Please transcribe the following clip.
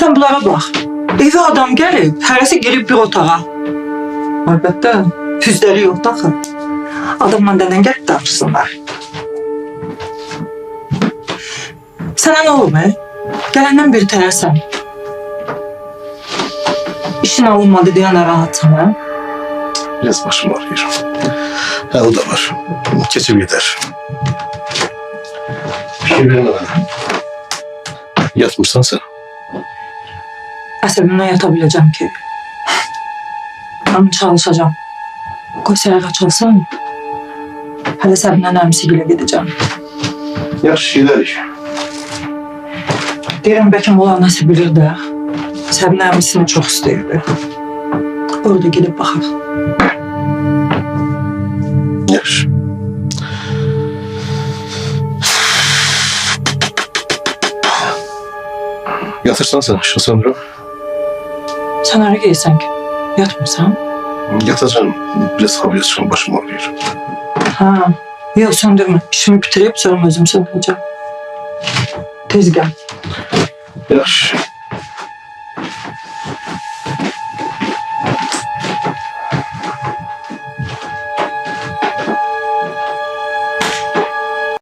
Sen bunlara bak. Eve adam gelip, heresi girip bir otağa. Elbette füzleri yok da ki. Adamla denen gelip danışsınlar. Sana ne olur be? Gelenden beri tersen. İşin alınmadı diye narahatsın ha? Biraz başım ağrıyor. Ha o da var. Keçip gider. Bir şey verme bana. Yatmışsan sen. Əsəbimdən yatabileceğim ki. Ama çalışacağım. Qoy səhər açılsın. Hələ səbimdən əmsigilə gedəcəm. Yaxşı giderik. Deyirəm bəlkə ola nəsə bilir də. Səbin əmisini çox istəyirdi. Orada gedib baxaq. Yaxşı. Yatırsan sen aşağı sanırım. Sən hara geysən ki? Yatmırsan? Yatacağım. Biraz havaya çıkın başım ağrıyor. Ha. Yox, söndürmə. İşimi bitirib sonra özüm söndürəcəm. Tez gəl. Yaxşı.